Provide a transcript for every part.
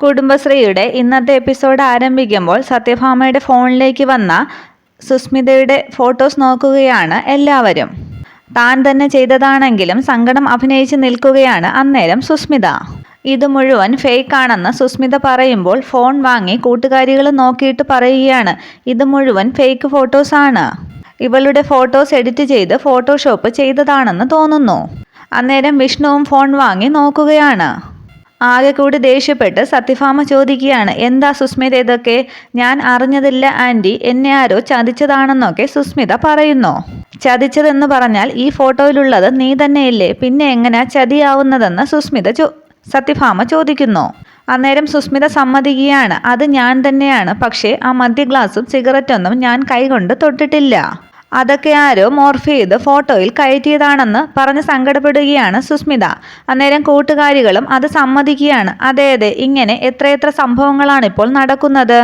കുടുംബശ്രീയുടെ ഇന്നത്തെ എപ്പിസോഡ് ആരംഭിക്കുമ്പോൾ സത്യഭാമയുടെ ഫോണിലേക്ക് വന്ന സുസ്മിതയുടെ ഫോട്ടോസ് നോക്കുകയാണ് എല്ലാവരും. താൻ തന്നെ ചെയ്തതാണെങ്കിലും സങ്കടം അഭിനയിച്ച് നിൽക്കുകയാണ് അന്നേരം സുസ്മിത. ഇത് മുഴുവൻ ഫേക്ക് ആണെന്ന് സുസ്മിത പറയുമ്പോൾ ഫോൺ വാങ്ങി കൂട്ടുകാരികൾ നോക്കിയിട്ട് പറയുകയാണ് ഇത് മുഴുവൻ ഫേക്ക് ഫോട്ടോസാണ്. ഇവളുടെ ഫോട്ടോസ് എഡിറ്റ് ചെയ്ത് ഫോട്ടോഷോപ്പ് ചെയ്തതാണെന്ന് തോന്നുന്നു. അന്നേരം വിഷ്ണുവും ഫോൺ വാങ്ങി നോക്കുകയാണ്. ആകെ കൂടി ദേഷ്യപ്പെട്ട് സത്യഭാമ ചോദിക്കുകയാണ് എന്താ സുസ്മിത ഇതൊക്കെ? ഞാൻ അറിഞ്ഞതില്ല ആന്റി എന്നെ ആരോ ചതിച്ചതാണെന്നൊക്കെ സുസ്മിത പറയുന്നു. ചതിച്ചതെന്ന് പറഞ്ഞാൽ ഈ ഫോട്ടോയിലുള്ളത് നീ തന്നെയല്ലേ. പിന്നെ എങ്ങനെയാ ചതിയാവുന്നതെന്ന് സുസ്മിത ചോ സത്യഭാമ ചോദിക്കുന്നു. അന്നേരം സുസ്മിത സമ്മതിക്കുകയാണ് അത് ഞാൻ തന്നെയാണ്. പക്ഷേ ആ മദ്യ ഗ്ലാസും സിഗരറ്റൊന്നും ഞാൻ കൈകൊണ്ട് തൊട്ടിട്ടില്ല. അതൊക്കെ ആരോ മോർഫ് ചെയ്ത് ഫോട്ടോയിൽ കയറ്റിയതാണെന്ന് പറഞ്ഞ് സങ്കടപ്പെടുകയാണ് സുസ്മിത. അന്നേരം കൂട്ടുകാരികളും അത് സമ്മതിക്കുകയാണ്. അതെ അതെ ഇങ്ങനെ എത്രയെത്ര സംഭവങ്ങളാണ് ഇപ്പോൾ നടക്കുന്നത്?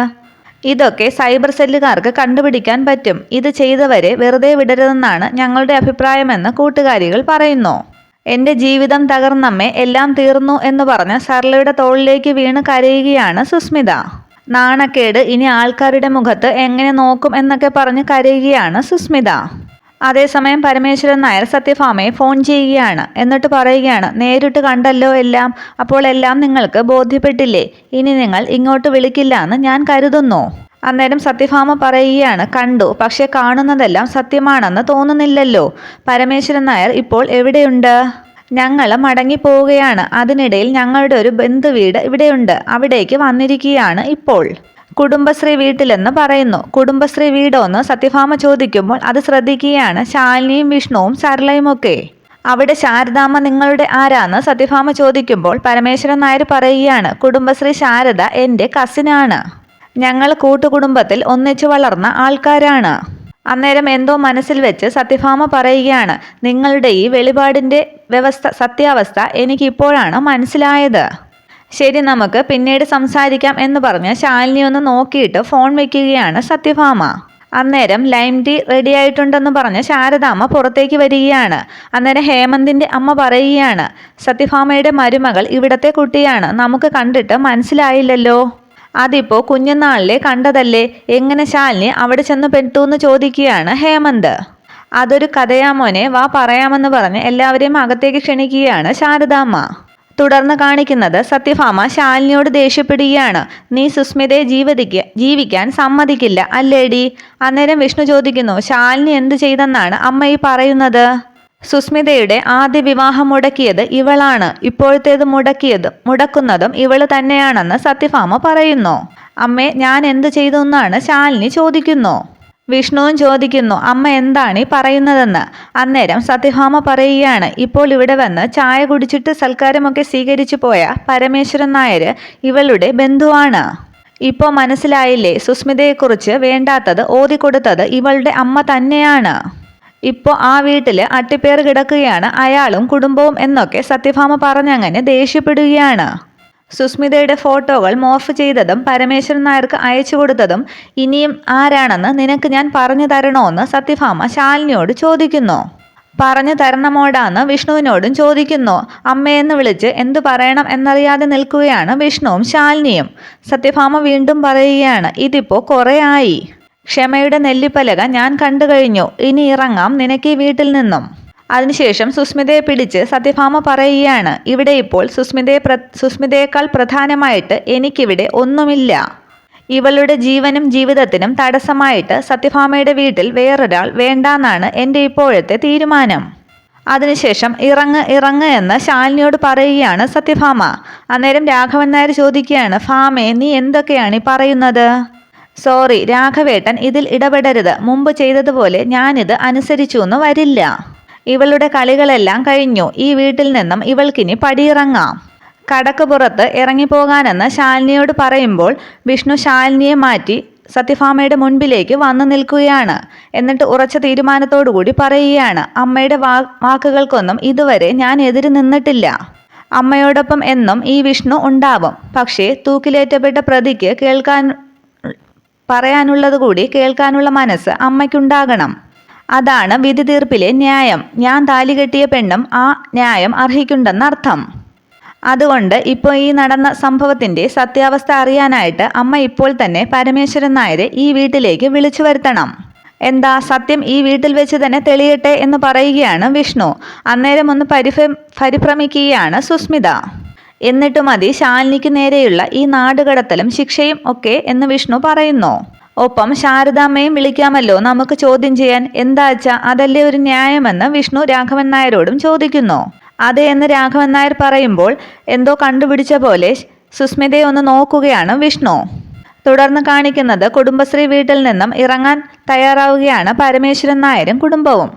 ഇതൊക്കെ സൈബർ സെല്ലുകാർക്ക് കണ്ടുപിടിക്കാൻ പറ്റും. ഇത് ചെയ്തവരെ വെറുതെ വിടരുതെന്നാണ് ഞങ്ങളുടെ അഭിപ്രായമെന്ന് കൂട്ടുകാരികൾ പറയുന്നു. എന്റെ ജീവിതം തകർന്നമ്മേ എല്ലാം തീർന്നു എന്ന് പറഞ്ഞ് സർലയുടെ തോളിലേക്ക് വീണ് കരയുകയാണ് സുസ്മിത. നാണക്കേട് ഇനി ആൾക്കാരുടെ മുഖത്ത് എങ്ങനെ നോക്കും എന്നൊക്കെ പറഞ്ഞ് കരയുകയാണ് സുസ്മിത. അതേസമയം പരമേശ്വരൻ നായർ സത്യഭാമയെ ഫോൺ ചെയ്യുകയാണ്. എന്നിട്ട് പറയുകയാണ് നേരിട്ട് കണ്ടല്ലോ എല്ലാം. അപ്പോൾ എല്ലാം നിങ്ങൾക്ക് ബോധ്യപ്പെട്ടില്ലേ? ഇനി നിങ്ങൾ ഇങ്ങോട്ട് വിളിക്കില്ല എന്ന് ഞാൻ കരുതുന്നു. അന്നേരം സത്യഭാമ പറയുകയാണ് കണ്ടു. പക്ഷെ കാണുന്നതെല്ലാം സത്യമാണെന്ന് തോന്നുന്നില്ലല്ലോ. പരമേശ്വരൻ നായർ ഇപ്പോൾ എവിടെയുണ്ട്? ഞങ്ങൾ മടങ്ങിപ്പോവുകയാണ്. അതിനിടയിൽ ഞങ്ങളുടെ ഒരു ബന്ധുവീട് ഇവിടെയുണ്ട്. അവിടേക്ക് വന്നിരിക്കുകയാണ് ഇപ്പോൾ. കുടുംബശ്രീ വീട്ടിലെന്ന് പറയുന്നു. കുടുംബശ്രീ വീടോന്ന് സത്യഭാമ ചോദിക്കുമ്പോൾ അത് ശ്രദ്ധിക്കുകയാണ്. ശാലിനിയും വിഷ്ണുവും സരളയും ഒക്കെ അവിടെ ശാരദാമ്മ നിങ്ങളുടെ ആരാന്ന് സത്യഭാമ ചോദിക്കുമ്പോൾ പരമേശ്വരൻ നായർ പറയുകയാണ്. കുടുംബശ്രീ ശാരദ എന്റെ കസിനാണ് ഞങ്ങൾ കൂട്ടുകുടുംബത്തിൽ ഒന്നിച്ചു വളർന്ന ആൾക്കാരാണ്. അന്നേരം എന്തോ മനസ്സിൽ വെച്ച് സത്യഭാമ പറയുകയാണ് നിങ്ങളുടെ ഈ വെളിപാടിന്റെ വ്യവസ്ഥ സത്യാവസ്ഥ എനിക്കിപ്പോഴാണ് മനസ്സിലായത്? ശരി നമുക്ക് പിന്നീട് സംസാരിക്കാം എന്ന് പറഞ്ഞ് ശാലിനി ഒന്ന് നോക്കിയിട്ട് ഫോൺ വെക്കുകയാണ് സത്യഭാമ. അന്നേരം ലൈം ടീ റെഡി ആയിട്ടുണ്ടെന്ന് പറഞ്ഞ് ശാരദാമ്മ പുറത്തേക്ക് വരികയാണ്. അന്നേരം ഹേമന്തിന്റെ അമ്മ പറയുകയാണ് സത്യഭാമയുടെ മരുമകൾ ഇവിടത്തെ കുട്ടിയാണ്. നമുക്ക് കണ്ടിട്ട് മനസ്സിലായില്ലല്ലോ. അതിപ്പോ കുഞ്ഞുനാളിലെ കണ്ടതല്ലേ? എങ്ങനെ ശാലിനി അവിടെ ചെന്ന് പെട്ടു ചോദിക്കുകയാണ് ഹേമന്ത്. അതൊരു കഥയാ മോനെ വാ പറയാമെന്ന് പറഞ്ഞ് എല്ലാവരെയും അകത്തേക്ക് ക്ഷണിക്കുകയാണ് ശാരദാമ്മ. തുടർന്ന് കാണിക്കുന്നത് സത്യഭാമ ശാലിനിയോട് ദേഷ്യപ്പെടുകയാണ്. നീ സുസ്മിതയെ ജീവിതിക്ക ജീവിക്കാൻ സമ്മതിക്കില്ല അല്ലേടി? അന്നേരം വിഷ്ണു ചോദിക്കുന്നു ശാലിനി എന്ത് ചെയ്തെന്നാണ് അമ്മ ഈ പറയുന്നത്? സുസ്മിതയുടെ ആദ്യ വിവാഹം മുടക്കിയത് ഇവളാണ്. ഇപ്പോഴത്തേത് മുടക്കിയത് മുടക്കുന്നതും ഇവൾ തന്നെയാണെന്ന് സത്യഭാമ പറയുന്നു. അമ്മേ ഞാൻ എന്ത് ചെയ്തു എന്നാണ് ശാലിനി ചോദിക്കുന്നു. വിഷ്ണുവും ചോദിക്കുന്നു അമ്മ എന്താണ് ഈ പറയുന്നതെന്ന്. അന്നേരം സത്യഭാമ പറയുകയാണ് ഇപ്പോൾ ഇവിടെ വന്ന് ചായ കുടിച്ചിട്ട് സൽക്കാരമൊക്കെ സ്വീകരിച്ചു പോയ പരമേശ്വരൻ നായർ ഇവളുടെ ബന്ധുവാണ്. ഇപ്പോൾ മനസ്സിലായില്ലേ സുസ്മിതയെക്കുറിച്ച് വേണ്ടാത്തത് ഓതിക്കൊടുത്തത് ഇവളുടെ അമ്മ തന്നെയാണ്. ഇപ്പോൾ ആ വീട്ടിൽ അട്ടിപ്പേർ കിടക്കുകയാണ്. അയാളും കുടുംബവും എന്നൊക്കെ സത്യഭാമ പറഞ്ഞങ്ങനെ ദേഷ്യപ്പെടുകയാണ്. സുസ്മിതയുടെ ഫോട്ടോകൾ മോഫ് ചെയ്തതും പരമേശ്വരൻ നായർക്ക് അയച്ചു കൊടുത്തതും ഇനിയും ആരാണെന്ന് നിനക്ക് ഞാൻ പറഞ്ഞു തരണോന്ന് സത്യഭാമ ശാലിനിയോട് ചോദിക്കുന്നു. പറഞ്ഞു തരണമോടാന്ന് വിഷ്ണുവിനോടും ചോദിക്കുന്നു. അമ്മയെന്ന് വിളിച്ച് എന്തു പറയണം എന്നറിയാതെ നിൽക്കുകയാണ് വിഷ്ണുവും ശാലിനിയും. സത്യഭാമ വീണ്ടും പറയുകയാണ് ഇതിപ്പോൾ കുറേ ആയി. ക്ഷമയുടെ നെല്ലിപ്പലക ഞാൻ കണ്ടു കഴിഞ്ഞു. ഇനി ഇറങ്ങാം നിനക്ക് ഈ വീട്ടിൽ നിന്നും. അതിനുശേഷം സുസ്മിതയെ പിടിച്ച് സത്യഭാമ പറയുകയാണ്. ഇവിടെ ഇപ്പോൾ സുസ്മിതയെ പ്ര സുസ്മിതയേക്കാൾ പ്രധാനമായിട്ട് എനിക്കിവിടെ ഒന്നുമില്ല. ഇവളുടെ ജീവനും ജീവിതത്തിനും തടസ്സമായിട്ട് സത്യഭാമയുടെ വീട്ടിൽ വേറൊരാൾ വേണ്ടാന്നാണ് എന്റെ ഇപ്പോഴത്തെ തീരുമാനം. അതിനുശേഷം ഇറങ്ങ് ഇറങ്ങ് എന്ന് ശാലിനിയോട് പറയുകയാണ് സത്യഭാമ. അന്നേരം രാഘവൻ നായർ ചോദിക്കുകയാണ് ഫാമേ നീ എന്തൊക്കെയാണ് ഈ പറയുന്നത്? സോറി രാഘവേട്ടൻ ഇതിൽ ഇടപെടരുത്. മുമ്പ് ചെയ്തതുപോലെ ഞാനിത് അനുസരിച്ചു എന്ന് വരില്ല. ഇവളുടെ കളികളെല്ലാം കഴിഞ്ഞു. ഈ വീട്ടിൽ നിന്നും ഇവൾക്കിനി പടിയിറങ്ങാം. കടക്ക് പുറത്ത് ഇറങ്ങിപ്പോകാനെന്ന് ശാലിനിയോട് പറയുമ്പോൾ വിഷ്ണു ശാലിനിയെ മാറ്റി സത്യഭാമയുടെ മുൻപിലേക്ക് വന്നു നിൽക്കുകയാണ്. എന്നിട്ട് ഉറച്ച തീരുമാനത്തോടുകൂടി പറയുകയാണ് അമ്മയുടെ വാ വാക്കുകൾക്കൊന്നും ഇതുവരെ ഞാൻ എതിര് നിന്നിട്ടില്ല. അമ്മയോടൊപ്പം എന്നും ഈ വിഷ്ണു ഉണ്ടാവും. പക്ഷേ തൂക്കിലേറ്റപ്പെട്ട പ്രതിക്ക് കേൾക്കാൻ പറയാനുള്ളത് കൂടി കേൾക്കാനുള്ള മനസ്സ് അമ്മയ്ക്കുണ്ടാകണം. അതാണ് വിധി തീർപ്പിലെ ന്യായം. ഞാൻ താലി കെട്ടിയ പെണ്ണും ആ ന്യായം അർഹിക്കുണ്ടെന്നർത്ഥം. അതുകൊണ്ട് ഇപ്പോൾ ഈ നടന്ന സംഭവത്തിന്റെ സത്യാവസ്ഥ അറിയാനായിട്ട് അമ്മ ഇപ്പോൾ തന്നെ പരമേശ്വരൻ നായരെ ഈ വീട്ടിലേക്ക് വിളിച്ചു വരുത്തണം. എന്താ സത്യം ഈ വീട്ടിൽ വെച്ച് തന്നെ തെളിയട്ടെ എന്ന് പറയുകയാണ് വിഷ്ണു. അന്നേരം ഒന്ന് പരിഭ പരിഭ്രമിക്കുകയാണ് സുസ്മിത. എന്നിട്ട് മതി ശാലിനിക്ക് നേരെയുള്ള ഈ നാടുകടത്തലും ശിക്ഷയും ഒക്കെ എന്ന് വിഷ്ണു പറയുന്നു. ഒപ്പം ശാരദാമ്മയും വിളിക്കാമല്ലോ നമുക്ക് ചോദ്യം ചെയ്യാൻ. എന്താച്ചാ അതല്ലേ ഒരു ന്യായമെന്ന് വിഷ്ണു രാഘവൻ നായരോടും ചോദിക്കുന്നു. അതെ എന്ന് രാഘവൻ നായർ പറയുമ്പോൾ എന്തോ കണ്ടുപിടിച്ച പോലെ സുസ്മിതയെ ഒന്ന് നോക്കുകയാണ് വിഷ്ണു. തുടർന്ന് കാണിക്കുന്നത് കുടുംബശ്രീ വീട്ടിൽ നിന്നും ഇറങ്ങാൻ തയ്യാറാവുകയാണ് പരമേശ്വരൻ നായരും കുടുംബവും.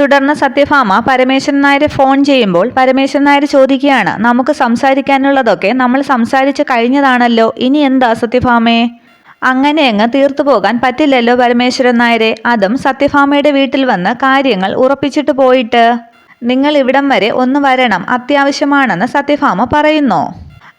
തുടർന്ന് സത്യഭാമ പരമേശ്വരൻ നായരെ ഫോൺ ചെയ്യുമ്പോൾ പരമേശ്വരൻ നായർ ചോദിക്കുകയാണ് നമുക്ക് സംസാരിക്കാനുള്ളതൊക്കെ നമ്മൾ സംസാരിച്ച് കഴിഞ്ഞതാണല്ലോ ഇനി എന്താ സത്യഭാമേ? അങ്ങനെ അങ്ങ് തീർത്തു പോകാൻ പറ്റില്ലല്ലോ പരമേശ്വരൻ നായരെ അതും സത്യഭാമയുടെ വീട്ടിൽ വന്ന് കാര്യങ്ങൾ ഉറപ്പിച്ചിട്ട് പോയിട്ട്. നിങ്ങൾ ഇവിടം വരെ ഒന്ന് വരണം അത്യാവശ്യമാണെന്ന് സത്യഭാമ പറയുന്നു.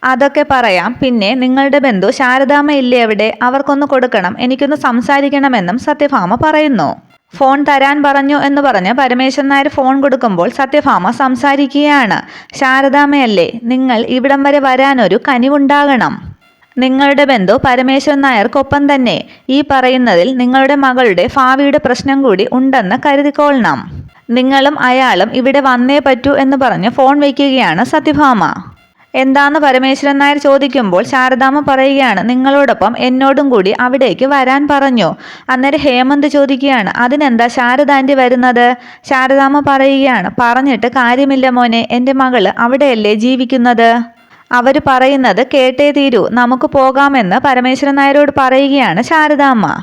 അതൊക്കെ പറയാം പിന്നെ നിങ്ങളുടെ ബന്ധു ശാരദാമ്മ ഇല്ലേ അവിടെ? അവർക്കൊന്ന് കൊടുക്കണം എനിക്കൊന്ന് സംസാരിക്കണമെന്നും സത്യഭാമ പറയുന്നു. ഫോൺ തരാൻ പറഞ്ഞു എന്ന് പറഞ്ഞ് പരമേശ്വരൻ നായർ ഫോൺ കൊടുക്കുമ്പോൾ സത്യഭാമ സംസാരിക്കുകയാണ്. ശാരദാമ്മയല്ലേ നിങ്ങൾ ഇവിടം വരെ വരാനൊരു കനിവുണ്ടാകണം. നിങ്ങളുടെ ബന്ധു പരമേശ്വരൻ നായർക്കൊപ്പം തന്നെ. ഈ പറയുന്നതിൽ നിങ്ങളുടെ മകളുടെ ഭാവിയുടെ പ്രശ്നം കൂടി ഉണ്ടെന്ന് കരുതിക്കൊള്ളണം. നിങ്ങളും അയാളും ഇവിടെ വന്നേ പറ്റൂ എന്ന് പറഞ്ഞ് ഫോൺ വയ്ക്കുകയാണ് സത്യഭാമ. എന്താന്ന് പരമേശ്വരൻ നായർ ചോദിക്കുമ്പോൾ ശാരദാമ്മ പറയുകയാണ് നിങ്ങളോടൊപ്പം എന്നോടും കൂടി അവിടേക്ക് വരാൻ പറഞ്ഞു. അന്നേരം ഹേമന്ത് ചോദിക്കുകയാണ് അതിനെന്താ ശാരദാന്റെ വരുന്നത്? ശാരദാമ്മ പറയുകയാണ് പറഞ്ഞിട്ട് കാര്യമില്ല മോനെ എന്റെ മകൾ അവിടെയല്ലേ ജീവിക്കുന്നത്? അവർ പറയുന്നത് കേട്ടേ തീരൂ നമുക്ക് പോകാമെന്ന് പരമേശ്വരൻ നായരോട് പറയുകയാണ് ശാരദാമ്മ.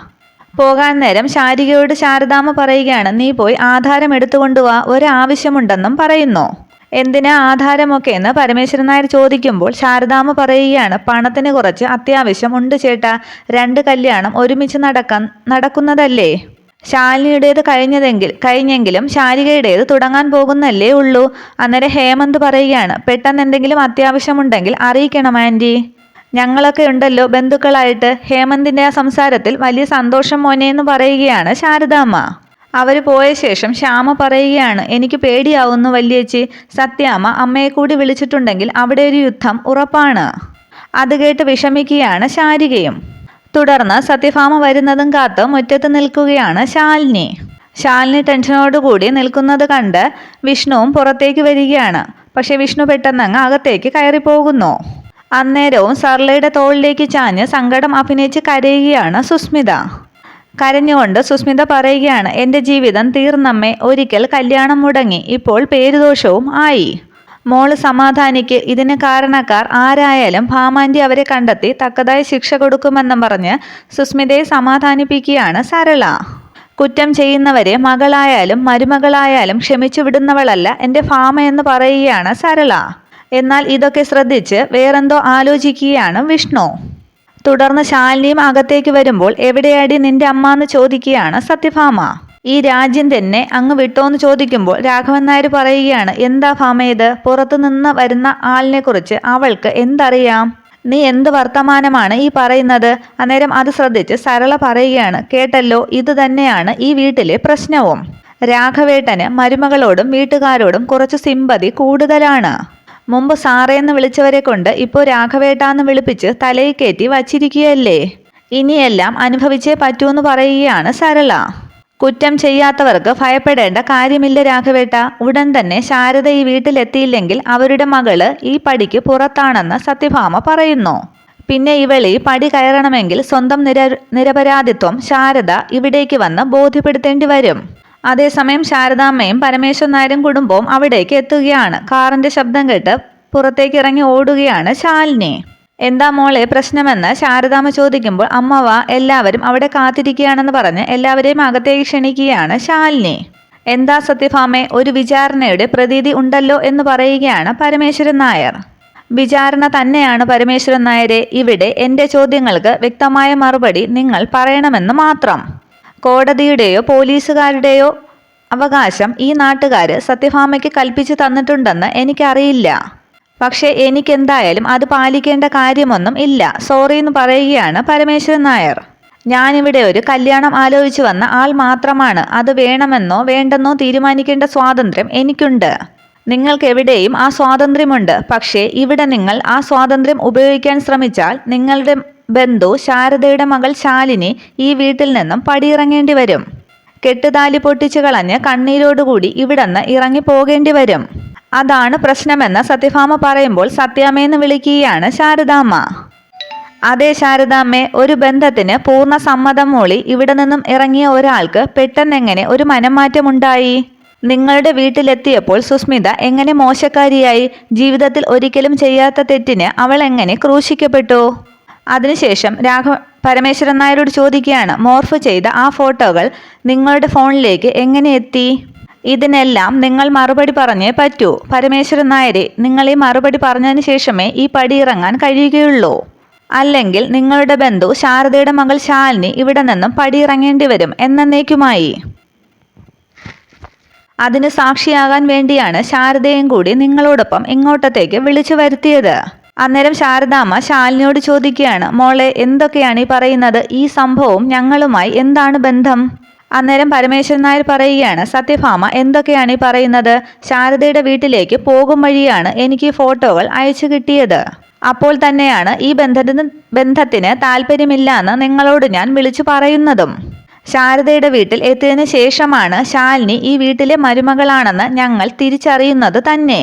പോകാൻ നേരം ശാരികയോട് ശാരദാമ്മ പറയുകയാണ് നീ പോയി ആധാരം എടുത്തുകൊണ്ടുവാ ഒരാവശ്യമുണ്ടെന്നും പറയുന്നു. എന്തിനാ ആധാരമൊക്കെ എന്ന് പരമേശ്വരൻ നായർ ചോദിക്കുമ്പോൾ ശാരദാമ്മ പറയുകയാണ് പണത്തിന് കുറച്ച് അത്യാവശ്യം ഉണ്ട് ചേട്ടാ. രണ്ട് കല്യാണം ഒരുമിച്ച് നടക്കാൻ നടക്കുന്നതല്ലേ? ശാലിനിയുടേത് കഴിഞ്ഞതെങ്കിൽ കഴിഞ്ഞെങ്കിലും ശാരികയുടേത് തുടങ്ങാൻ പോകുന്നല്ലേ ഉള്ളൂ. അന്നേരം ഹേമന്ത് പറയുകയാണ് പെട്ടെന്ന് എന്തെങ്കിലും അത്യാവശ്യമുണ്ടെങ്കിൽ അറിയിക്കണം ആന്റി? ഞങ്ങളൊക്കെ ഉണ്ടല്ലോ ബന്ധുക്കളായിട്ട്. ഹേമന്തിന്റെ ആ സംസാരത്തിൽ വലിയ സന്തോഷം മോനെ എന്ന് പറയുകയാണ് ശാരദാമ്മ. അവർ പോയ ശേഷം ശ്യാമ പറയുകയാണ് എനിക്ക് പേടിയാവുന്നു വല്യേച്ചി. സത്യാമ്മ അമ്മയെ കൂടി വിളിച്ചിട്ടുണ്ടെങ്കിൽ അവിടെ ഒരു യുദ്ധം ഉറപ്പാണ് അത് കേട്ട് വിഷമിക്കുകയാണ് ശാരികയും. തുടർന്ന് സത്യഭാമ വരുന്നതും കാത്ത് മുറ്റത്ത് നിൽക്കുകയാണ് ശാലിനി. ശാലിനി ടെൻഷനോടുകൂടി നിൽക്കുന്നത് കണ്ട് വിഷ്ണുവും പുറത്തേക്ക് വരികയാണ്. പക്ഷെ വിഷ്ണു പെട്ടെന്നങ്ങ് അകത്തേക്ക് കയറിപ്പോകുന്നു. അന്നേരവും സർലയുടെ തോളിലേക്ക് ചാഞ്ഞ് സങ്കടം അഭിനയിച്ച് കരയുകയാണ് സുസ്മിത. കരഞ്ഞുകൊണ്ട് സുസ്മിത പറയുകയാണ് എന്റെ ജീവിതം തീർന്നമ്മേ ഒരിക്കൽ കല്യാണം മുടങ്ങി. ഇപ്പോൾ പേരുദോഷവും ആയി. മോൾ സമാധാനിക്ക്. ഇതിന് കാരണക്കാർ ആരായാലും ഭാമാന്റെ അവരെ കണ്ടെത്തി തക്കതായ ശിക്ഷ കൊടുക്കുമെന്നും പറഞ്ഞ് സുസ്മിതയെ സമാധാനിപ്പിക്കുകയാണ് സരള. കുറ്റം ചെയ്യുന്നവരെ മകളായാലും മരുമകളായാലും ക്ഷമിച്ചു വിടുന്നവളല്ല എന്റെ ഭാമ എന്ന് പറയുകയാണ് സരള. എന്നാൽ ഇതൊക്കെ ശ്രദ്ധിച്ച് വേറെന്തോ ആലോചിക്കുകയാണ് വിഷ്ണു. തുടർന്ന് ശാലിനിയും അകത്തേക്ക് വരുമ്പോൾ എവിടെയാടി നിന്റെ അമ്മ എന്ന് ചോദിക്കുകയാണ് സത്യഭാമ? ഈ രാജ്യം തന്നെ അങ്ങ് വിട്ടോ എന്ന് ചോദിക്കുമ്പോൾ രാഘവൻ നായർ പറയുകയാണ് എന്താ ഭാമ ഇത്? പുറത്തുനിന്ന് വരുന്ന ആളിനെ കുറിച്ച് അവൾക്ക് എന്തറിയാം? നീ എന്ത് വർത്തമാനമാണ് ഈ പറയുന്നത്? അന്നേരം അത് ശ്രദ്ധിച്ച് സരള പറയുകയാണ് കേട്ടല്ലോ ഇത് തന്നെയാണ് ഈ വീട്ടിലെ പ്രശ്നവും. രാഘവേട്ടന് മരുമകളോടും വീട്ടുകാരോടും കുറച്ച് സിമ്പതി കൂടുതലാണ്. മുമ്പ് സാറേന്ന് വിളിച്ചവരെ കൊണ്ട് ഇപ്പോൾ രാഘവേട്ടാന്ന് വിളിപ്പിച്ച് തലയിൽ കയറ്റി വച്ചിരിക്കുകയല്ലേ? ഇനിയെല്ലാം അനുഭവിച്ചേ പറ്റൂന്ന് പറയുകയാണ് സരള. കുറ്റം ചെയ്യാത്തവർക്ക് ഭയപ്പെടേണ്ട കാര്യമില്ല രാഘവേട്ട. ഉടൻ തന്നെ ശാരദ ഈ വീട്ടിലെത്തിയില്ലെങ്കിൽ അവരുടെ മകൾ ഈ പടിക്ക് പുറത്താണെന്ന് സത്യഭാമ പറയുന്നു. പിന്നെ ഇവളി പടി കയറണമെങ്കിൽ സ്വന്തം നിര നിരപരാധിത്വം ശാരദ ഇവിടേക്ക് വന്ന് ബോധ്യപ്പെടുത്തേണ്ടി വരും. അതേസമയം ശാരദാമ്മയും പരമേശ്വരൻ നായരും കുടുംബവും അവിടേക്ക് എത്തുകയാണ്. കാറിന്റെ ശബ്ദം കേട്ട് പുറത്തേക്ക് ഇറങ്ങി ഓടുകയാണ് ശാലിനി. എന്താ മോളെ പ്രശ്നമെന്ന്? ശാരദാമ്മ ചോദിക്കുമ്പോൾ അമ്മവ എല്ലാവരും അവിടെ കാത്തിരിക്കുകയാണെന്ന് പറഞ്ഞ് എല്ലാവരെയും അകത്തേക്ക് ക്ഷണിക്കുകയാണ് ശാലിനി. എന്താ സത്യഭാമെ ഒരു വിചാരണയുടെ പ്രതീതി ഉണ്ടല്ലോ എന്ന് പറയുകയാണ് പരമേശ്വരൻ നായർ. വിചാരണ തന്നെയാണ് പരമേശ്വരൻ നായരെ. ഇവിടെ എന്റെ ചോദ്യങ്ങൾക്ക് വ്യക്തമായ മറുപടി നിങ്ങൾ പറയണമെന്ന് മാത്രം. കോടതിയുടെയോ പോലീസുകാരുടെയോ അവകാശം ഈ നാട്ടുകാർ സത്യഭാമയ്ക്ക് കൽപ്പിച്ചു തന്നിട്ടുണ്ടെന്ന് എനിക്കറിയില്ല. പക്ഷേ എനിക്കെന്തായാലും അത് പാലിക്കേണ്ട കാര്യമൊന്നും ഇല്ല. സോറി എന്ന് പറയുകയാണ് പരമേശ്വരൻ നായർ. ഞാനിവിടെ ഒരു കല്യാണം ആലോചിച്ചു വന്ന ആൾ മാത്രമാണ്. അത് വേണമെന്നോ വേണ്ടെന്നോ തീരുമാനിക്കേണ്ട സ്വാതന്ത്ര്യം എനിക്കുണ്ട്. നിങ്ങൾക്ക് എവിടെയും ആ സ്വാതന്ത്ര്യമുണ്ട്. പക്ഷേ ഇവിടെ നിങ്ങൾ ആ സ്വാതന്ത്ര്യം ഉപയോഗിക്കാൻ ശ്രമിച്ചാൽ നിങ്ങളുടെ ബന്ധു ശാരദയുടെ മകൾ ശാലിനി ഈ വീട്ടിൽ നിന്നും പടിയിറങ്ങേണ്ടി വരും. കെട്ടുതാലി പൊട്ടിച്ചു കളഞ്ഞ് കണ്ണീരോടുകൂടി ഇവിടന്ന് ഇറങ്ങി പോകേണ്ടി വരും. അതാണ് പ്രശ്നമെന്ന് സത്യഭാമ പറയുമ്പോൾ സത്യാമ്മയെന്ന് വിളിക്കുകയാണ് ശാരദാമ്മ. അതെ ശാരദാമ്മേ ഒരു ബന്ധത്തിന് പൂർണ സമ്മതം മൂളി ഇവിടെ നിന്നും ഇറങ്ങിയ ഒരാൾക്ക് പെട്ടെന്നെങ്ങനെ ഒരു മനംമാറ്റമുണ്ടായി? നിങ്ങളുടെ വീട്ടിലെത്തിയപ്പോൾ സുസ്മിത എങ്ങനെ മോശക്കാരിയായി? ജീവിതത്തിൽ ഒരിക്കലും ചെയ്യാത്ത തെറ്റിന് അവൾ എങ്ങനെ ക്രൂശിക്കപ്പെട്ടു? അതിനുശേഷം രാഘവ പരമേശ്വരൻ നായരോട് ചോദിക്കുകയാണ് മോർഫ് ചെയ്ത ആ ഫോട്ടോകൾ നിങ്ങളുടെ ഫോണിലേക്ക് എങ്ങനെ എത്തി? ഇതിനെല്ലാം നിങ്ങൾ മറുപടി പറഞ്ഞേ പറ്റൂ. പരമേശ്വരൻ നായരെ നിങ്ങൾ ഈ മറുപടി പറഞ്ഞതിന് ശേഷമേ ഈ പടി ഇറങ്ങാൻ കഴിയുകയുള്ളൂ. അല്ലെങ്കിൽ നിങ്ങളുടെ ബന്ധു ശാരദയുടെ മകൾ ശാലിനി ഇവിടെ നിന്നും പടിയിറങ്ങേണ്ടി വരും എന്നേക്കുമായി അതിന് സാക്ഷിയാകാൻ വേണ്ടിയാണ് ശാരദയും കൂടി നിങ്ങളോടൊപ്പം ഇങ്ങോട്ടത്തേക്ക് വിളിച്ചു വരുത്തിയത്. അന്നേരം ശാരദാമ്മ ശാലിനിയോട് ചോദിക്കുകയാണ് മോളെ എന്തൊക്കെയാണ് ഈ പറയുന്നത്? ഈ സംഭവം ഞങ്ങളുമായി എന്താണ് ബന്ധം? അന്നേരം പരമേശ്വരൻ നായർ പറയുകയാണ് സത്യഭാമ എന്തൊക്കെയാണ് ഈ പറയുന്നത്? ശാരദയുടെ വീട്ടിലേക്ക് പോകും വഴിയാണ് എനിക്ക് ഫോട്ടോകൾ അയച്ചു കിട്ടിയത്. അപ്പോൾ തന്നെയാണ് ഈ ബന്ധത്തിന് ബന്ധത്തിന് താല്പര്യമില്ല എന്ന് നിങ്ങളോട് ഞാൻ വിളിച്ചു പറയുന്നതും. ശാരദയുടെ വീട്ടിൽ എത്തിയതിനു ശേഷമാണ് ശാലിനി ഈ വീട്ടിലെ മരുമകളാണെന്ന് ഞങ്ങൾ തിരിച്ചറിയുന്നത് തന്നെ.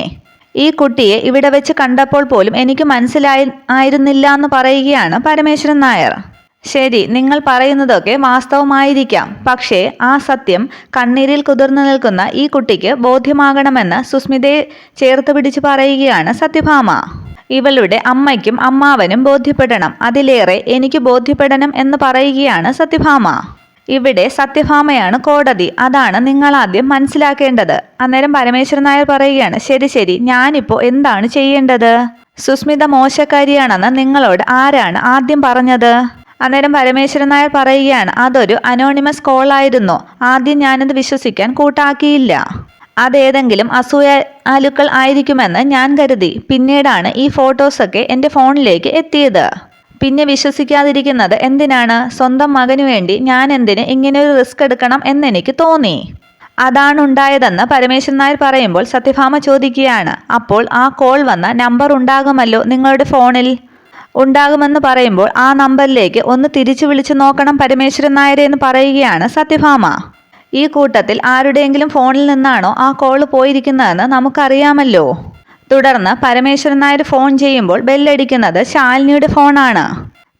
ഈ കുട്ടിയെ ഇവിടെ വെച്ച് കണ്ടപ്പോൾ പോലും എനിക്ക് മനസ്സിലായി ആയിരുന്നില്ല എന്ന് പറയുകയാണ് പരമേശ്വരൻ നായർ. ശരി നിങ്ങൾ പറയുന്നതൊക്കെ വാസ്തവമായിരിക്കാം. പക്ഷേ ആ സത്യം കണ്ണീരിൽ കുതിർന്നു നിൽക്കുന്ന ഈ കുട്ടിക്ക് ബോധ്യമാകണമെന്ന് സുസ്മിതയെ ചേർത്ത് പിടിച്ച് പറയുകയാണ് സത്യഭാമ. ഇവളുടെ അമ്മയ്ക്കും അമ്മാവനും ബോധ്യപ്പെടണം. അതിലേറെ എനിക്ക് ബോധ്യപ്പെടണം എന്ന് പറയുകയാണ് സത്യഭാമ. ഇവിടെ സത്യഭാമയാണ് കോടതി. അതാണ് നിങ്ങൾ ആദ്യം മനസ്സിലാക്കേണ്ടത്. അന്നേരം പരമേശ്വരൻ നായർ പറയുകയാണ് ശരി ശരി ഞാനിപ്പോൾ എന്താണ് ചെയ്യേണ്ടത്? സുസ്മിത മോശക്കാരിയാണെന്ന് നിങ്ങളോട് ആരാണ് ആദ്യം പറഞ്ഞത്? അന്നേരം പരമേശ്വരൻ നായർ പറയുകയാണ് അതൊരു അനോണിമസ് കോൾ ആയിരുന്നു. ആദ്യം ഞാനത് വിശ്വസിക്കാൻ കൂട്ടാക്കിയില്ല. അതേതെങ്കിലും അസൂയ ആലുക്കൾ ആയിരിക്കുമെന്ന് ഞാൻ കരുതി. പിന്നീടാണ് ഈ ഫോട്ടോസൊക്കെ എന്റെ ഫോണിലേക്ക് എത്തിയത്. പിന്നെ വിശ്വസിക്കാതിരിക്കുന്നത് എന്തിനാണ്? സ്വന്തം മകനു വേണ്ടി ഞാൻ എന്തിന് ഇങ്ങനെ ഒരു റിസ്ക് എടുക്കണം എന്നെനിക്ക് തോന്നി. അതാണ് ഉണ്ടായതെന്ന് പരമേശ്വരൻ നായർ പറയുമ്പോൾ സത്യഭാമ ചോദിക്കുകയാണ്. അപ്പോൾ ആ കോൾ വന്ന നമ്പർ ഉണ്ടാകുമല്ലോ നിങ്ങളുടെ ഫോണിൽ? ഉണ്ടാകുമെന്ന് പറയുമ്പോൾ ആ നമ്പറിലേക്ക് ഒന്ന് തിരിച്ചു വിളിച്ചു നോക്കണം പരമേശ്വരൻ നായരെ എന്ന് പറയുകയാണ് സത്യഭാമ. ഈ കൂട്ടത്തിൽ ആരുടെയെങ്കിലും ഫോണിൽ നിന്നാണോ ആ കോൾ പോയിരിക്കുന്നതെന്ന് നമുക്കറിയാമല്ലോ. തുടർന്ന് പരമേശ്വരൻ നായർ ഫോൺ ചെയ്യുമ്പോൾ ബെല്ലടിക്കുന്നത് ശാലിനിയുടെ ഫോണാണ്.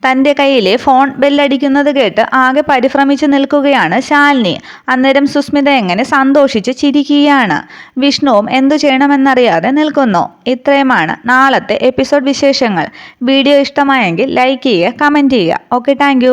തന്റെ കയ്യിലെ ഫോൺ ബെല്ലടിക്കുന്നത് കേട്ട് ആകെ പരിഭ്രമിച്ചു നിൽക്കുകയാണ് ശാലിനി. അന്നേരം സുസ്മിത എങ്ങനെ സന്തോഷിച്ച് ചിരിക്കുകയാണ്. വിഷ്ണുവും എന്തു ചെയ്യണമെന്നറിയാതെ നിൽക്കുന്നു. ഇത്രയുമാണ് നാളത്തെ എപ്പിസോഡ് വിശേഷങ്ങൾ. വീഡിയോ ഇഷ്ടമായെങ്കിൽ ലൈക്ക് ചെയ്യുക കമന്റ് ചെയ്യുക. Okay thank